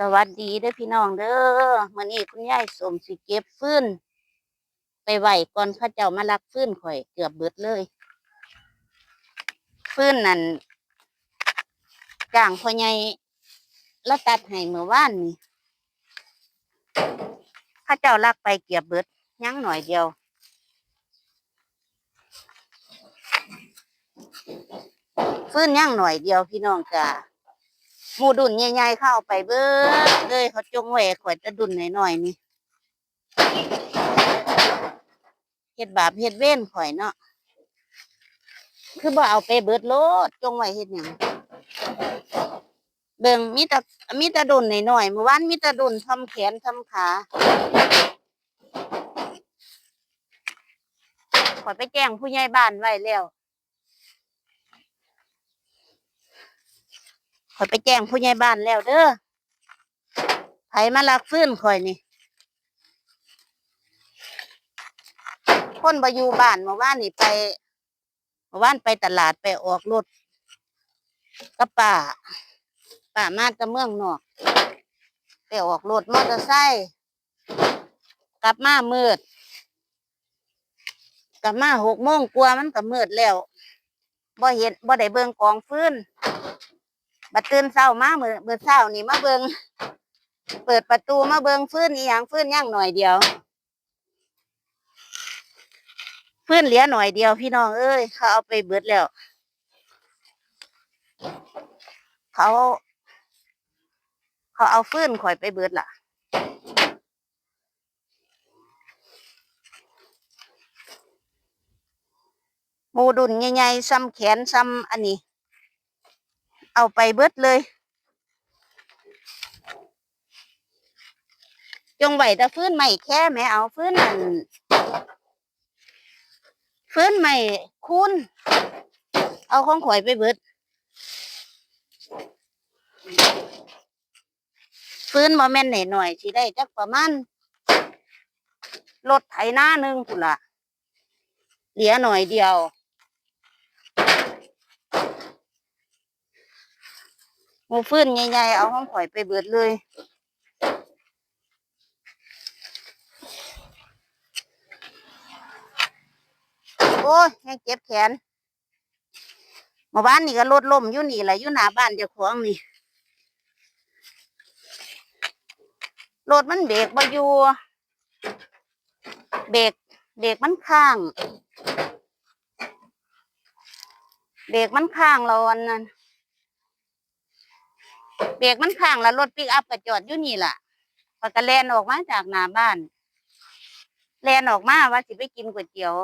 สวัสดีเด้อพี่น้องเด้อมื้อนี้คุณยายสมสิเก็บฟื้น ไปไหวก่อนข้าเจ้ามาลักฟื้นข่อยเกือบเบิดเลย ฟื้นนั่นจ้างพ่อใหญ่แล้วตัดให้เมื่อวานนี่ข้าเจ้าลักไปเกือบเบิดยังหน่อยเดียวฟื้นยังหน่อยเดียวพี่น้องจ้า หมูดุนใหญ่ๆเข้าไปเบิดเลยเขาจงไว้ข่อยจะดุนหน่อยๆนี่เฮ็ดบาปเฮ็ดเว้นข่อยเนาะคือบ่เอาไปเบิดโลดจงไว้เฮ็ดหยังเบิ่งมีแต่มีแต่ดุนหน่อยๆเมื่อวานมีแต่ดุนทำแขนทำขาข่อยไปแจ้งผู้ใหญ่บ้านไว้แล้ว ข่อยไปแจ้งผู้ใหญ่บ้านแล้วเด้อไผมาลักฟื้นข่อยนี่ คนบอยู่บ้านเมื่อวานนี่ไปเมื่อวานไปตลาดไปออกรถกับป้าป้ามาจากเมืองนอก ไปออกรถมอเตอร์ไซค์กลับมามืดกลับมาหกโมงกว่ามันก็มืดแล้วบ่เห็นบ่ได้เบิ่งกองฟื้น บัดตื่นเช้ามาเมื่อเมื่อเช้านี่มาเบิงเปิดประตูมาเบิงฟื้นอีหยังฟื้นย่างหน่อยเดียวฟื้นเหลือหน่อยเดียวพี่น้องเอ้ยเขาเอาไปเบิดแล้ว เขา เขาเอาฟื้นข่อยไปเบิดล่ะมูดุนใหญ่ๆซ้ำแขนซ้ำอันนี้ เอาไปเบิดเลยจงไหวแต่ฟื้นใหม่แค่แม่เอาฟื้นฟื้นใหม่คุณเอาของข่อยไปเบิดฟื้นบ่แม่นหน่ยหน่อยๆสิได้จักประมาณรถไถหน้าหนึ่งพุ่นละเหลือหน่อยเดียว หมูฟื้นใหญ่ๆเอาห้องข่อยไปเบิดเลยโอ้ยยังเจ็บแขนเมื่อวานนี่ก็รถล่มอยู่นี่แหละอยู่หน้าบ้านเจ้าของนี่รถมันเบรกบ่อยู่เบรกเบรกมันข้างเบรกมันข้างเราอันนั้น รกมันข้างแล้วรถปิกอัพก็จอดอยู่นี่ล่ะพอยก็แลนออกมาจากหน้าบ้านแลนออกมาว่าสิไปกินก๋วยเตี๋ยว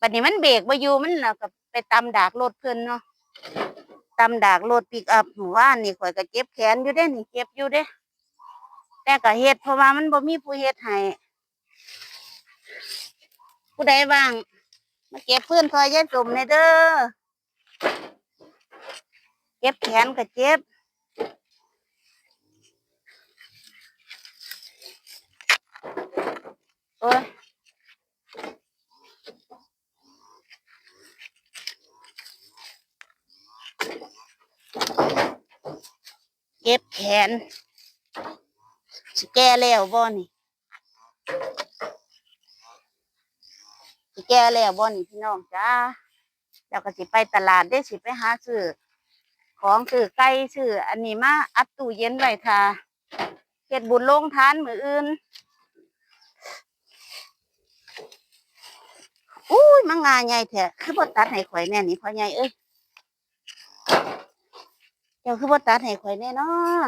บัดนี้มันเบรกบ่อยู่มันน่ะก็ไปตำดากรถเพิ่นเนาะตำดากรถปิกอัพหมู่บ้านนี่ข่อยก็เจ็บแขนอยู่เด้นี่เจ็บอยู่เด้แต่ก็เฮ็ดเพราะว่ามันบ่มีผู้เฮ็ดให้ผู้ใดว่างมาเก็บพื้นซอยยายสมในเด้อเจ็บแขนก็เจ็บ โอ้ย เจ็บแขนสิแก้แล้วบ่นี่สิแก้แล้วบ่นี่พี่น้องจ้าแล้วก็สิไปตลาดได้สิไปหาซื้อของซื้อไก่ซื้ออันนี้มาอัดตู้เย็นไว้ค่ะเฮ็ดบุญโรงทานมืออื่นอุ้ยมังงาใหญ่แท้คือบ่ตัดให้ข่อยแน่นี่พ่อใหญ่เอ้ย เจ้าคือบ่ตัดให้ข่อยแน่เนาะ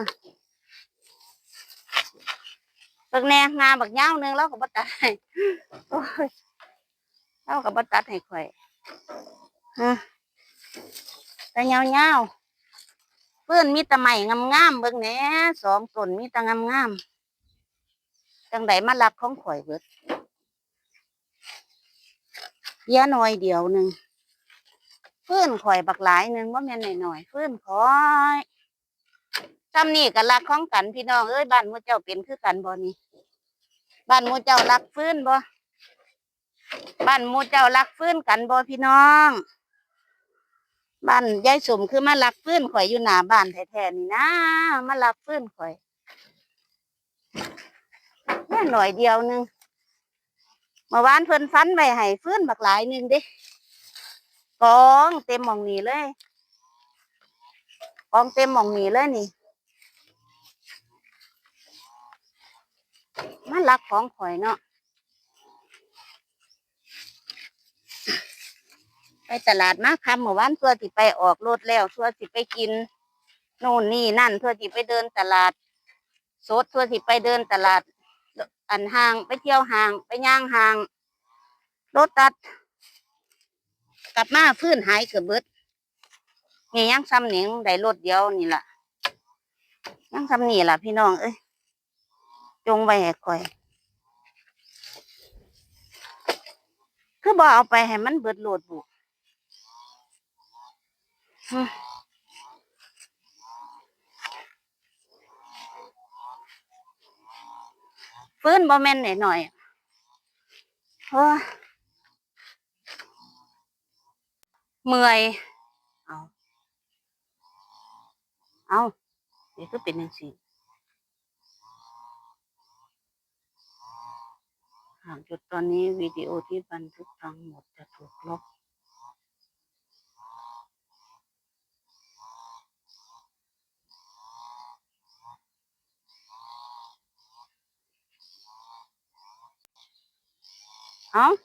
บิ่งแน่งาบักยาหนึ่งเราก็บ่ตัดให้โอ้ยเราก็บ่ตัดให้ข่อยฮะแต่ยาวๆเพื่อนมีตะไม้งามๆเบิ่งแหน่สองต้นมีตะงามๆจังไดมารับของข่อยเบิดเยอะหน่อยเดียวหนึ่ง เพื่อนข่อยบักหลายหนึ่งว่าแม่นหน่อยๆเพื่อนข่อยจำนี่ก็รักของกันพี่น้องเอ้ยบ้านมูเจ้าเป็นคือกันบ่นี่บ้านมูเจ้ารักฟื้นบ่บ้านมูเจ้ารักฟื้นกันบ่พี่น้องบ้านยายสมคือมาลักฟื้นข่อยอยู่หน้าบ้านแท้ๆนี่นะมาลักฟื้นข่อยแม่หน่อยเดียวนึงเมื่อวานเพิ่นฟันไว้ให้ฟื้นบักหลายหนึงเด้ กองเต็มหม่องนี้เลยกองเต็มหม่องนี้เลยนี่มาลักของข่อยเนาะไปตลาดมาคำเมื่อวานเพื่อสิไปออกรถแล้วเพื่อสิไปกินโน่นนี่นั่นเพื่อสิไปเดินตลาดสดเพื่อสิไปเดินตลาด อันห้างไปเที่ยวห้างไปย่างห้างรถตัด กลับมาฟื้นหายเกือบเบิดนี่ยังซ้ำหนิงได้รถเดียวนี่ล่ะยังซ้ำนี่ล่ะพี่น้องเอ้ยจงไว้ให้คอย คือบ่เอาไปให้มันเบิดโหลดบุอืมฟื้นบ่แม่นหน่อยหน่อยๆโอ้ย เมื่อยเอาเอานี่ก็เป็นจังซี่หากจุดตอนนี้วิดีโอที่บันทึกทั้งหมดจะถูกลบเอา